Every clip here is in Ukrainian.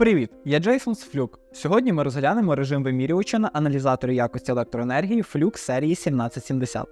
Привіт, я Джейсон з Fluke. Сьогодні ми розглянемо режим вимірювача на аналізаторі якості електроенергії Fluke серії 1770.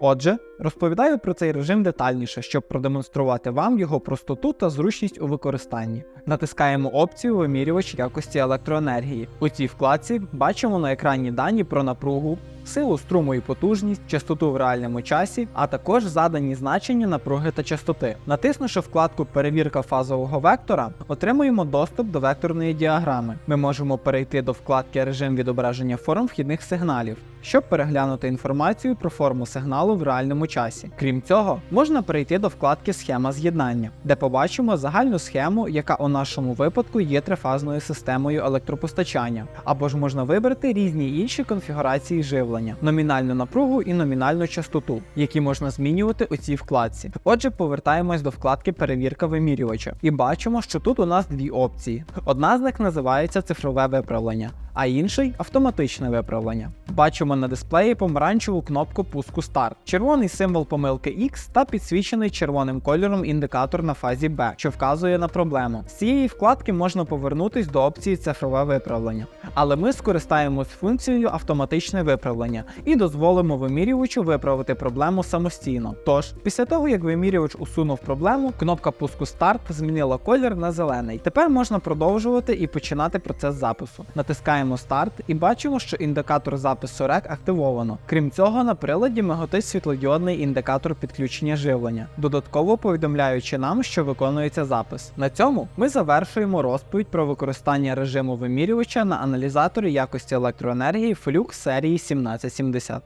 Отже, розповідаю про цей режим детальніше, щоб продемонструвати вам його простоту та зручність у використанні. Натискаємо опцію Вимірювач якості електроенергії. У цій вкладці бачимо на екрані дані про напругу, силу струму і потужність, частоту в реальному часі, а також задані значення напруги та частоти. Натиснувши вкладку Перевірка фазового вектора, отримуємо доступ до векторної діаграми. Ми можемо перейти до вкладки Режим відображення форм вхідних сигналів, щоб переглянути інформацію про форму сигналу в реальному часі. Крім цього, можна перейти до вкладки Схема з'єднання, де побачимо загальну схему, яка у нашому випадку є трифазною системою електропостачання, або ж можна вибрати різні інші конфігурації живлення, номінальну напругу і номінальну частоту, які можна змінювати у цій вкладці. Отже, повертаємось до вкладки Перевірка вимірювача і бачимо, що тут у нас дві опції. Одна з них називається цифрове виправлення, а інший автоматичне виправлення. Бачимо на дисплеї помаранчеву кнопку пуску старт, червоний символ помилки X та підсвічений червоним кольором індикатор на фазі B, що вказує на проблему. З цієї вкладки можна повернутись до опції цифрове виправлення, але ми скористаємось функцією автоматичне виправлення і дозволимо вимірювачу виправити проблему самостійно. Тож, після того як вимірювач усунув проблему, кнопка пуску старт змінила колір на зелений. Тепер можна продовжувати і починати процес запису. Натискаємо старт і бачимо, що індикатор запису рек активовано. Крім цього, на приладі миготить світлодіодний індикатор підключення живлення, додатково повідомляючи нам, що виконується запис. На цьому ми завершуємо розповідь про використання режиму вимірювача на аналізаторі якості електроенергії флюк серії 1770.